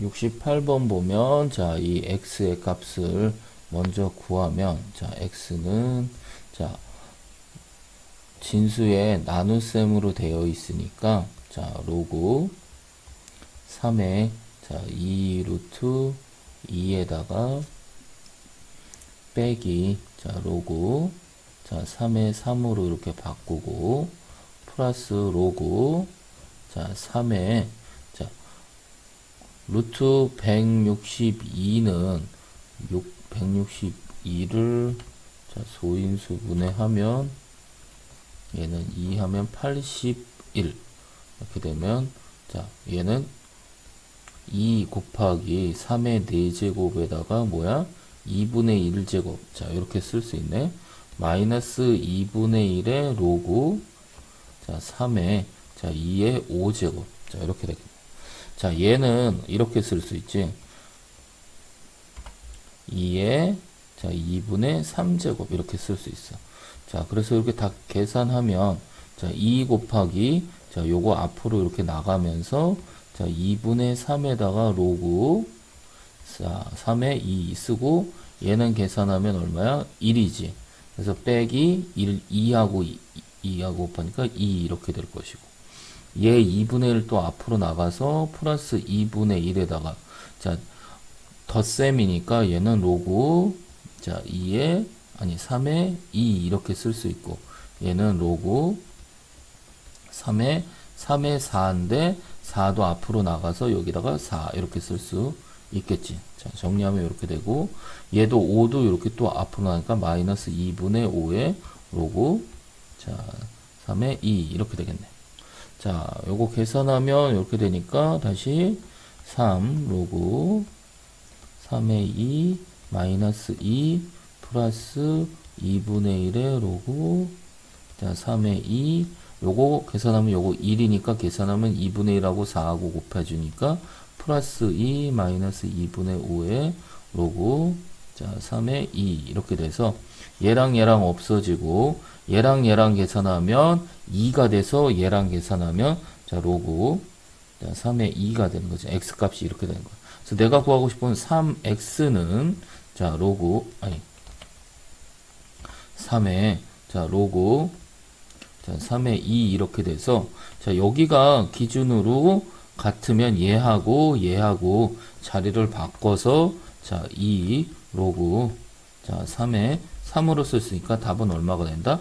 68번 보면 자, 이 x의 값을 먼저 구하면 자, x는 자, 진수의 나눗셈으로 되어 있으니까 자, 로그 3의 자, 2 루트 2에다가 빼기 자, 로그 자, 3의 3으로 이렇게 바꾸고 플러스 로그 자, 3의 자, 루트 162는 162를 자, 소인수 분해하면 얘는 2 하면 81 이렇게 되면 자 얘는 2 곱하기 3의 4제곱에다가 뭐야? 2분의 1제곱. 자 이렇게 쓸 수 있네. 마이너스 2분의 1의 로그 자 3의 자 2의 5제곱. 자 이렇게 되겠네 자 얘는 이렇게 쓸 수 있지. 2의 자 2분의 3제곱 이렇게 쓸 수 있어. 자 그래서 이렇게 다 계산하면 자 2 곱하기 자 요거 앞으로 이렇게 나가면서 자 2분의 3에다가 로그 자 3에 2 쓰고 얘는 계산하면 얼마야? 1이지. 그래서 빼기 1 2하고 2, 2하고 곱하니까 2 이렇게 될 것이고 얘 2분의 1또 앞으로 나가서 플러스 2분의 1에다가 자 덧셈이니까 얘는 로그 자 2에 아니 3에 2 이렇게 쓸 수 있고 얘는 로그 3에 3에 4인데 4도 앞으로 나가서 여기다가 4 이렇게 쓸 수 있겠지. 자, 정리하면 이렇게 되고 얘도 5도 이렇게 또 앞으로 나니까 마이너스 2분의 5의 로그 자, 3에 2 이렇게 되겠네. 자, 요거 계산하면 이렇게 되니까 다시 3 로그 3의 2 마이너스 2 플러스 2분의 1의 로그 자 3의 2 요거 계산하면 요거 1이니까 계산하면 2분의 1하고 4하고 곱해주니까 플러스 2 마이너스 2분의 5의 로그 자 3의 2 이렇게 돼서 얘랑 얘랑 없어지고 얘랑 얘랑 계산하면 2가 돼서 얘랑 계산하면 자 로그. 자 3의 2가 되는 거죠 x 값이 이렇게 되는 거예요 그래서 내가 구하고 싶은 3x는 자 로그. 아니 3의 자 로그. 자 3의 2 이렇게 돼서 자 여기가 기준으로 같으면 얘하고 얘하고 자리를 바꿔서 자 2 로그 자 3의 3으로 쓸 수 있으니까 답은 얼마가 된다?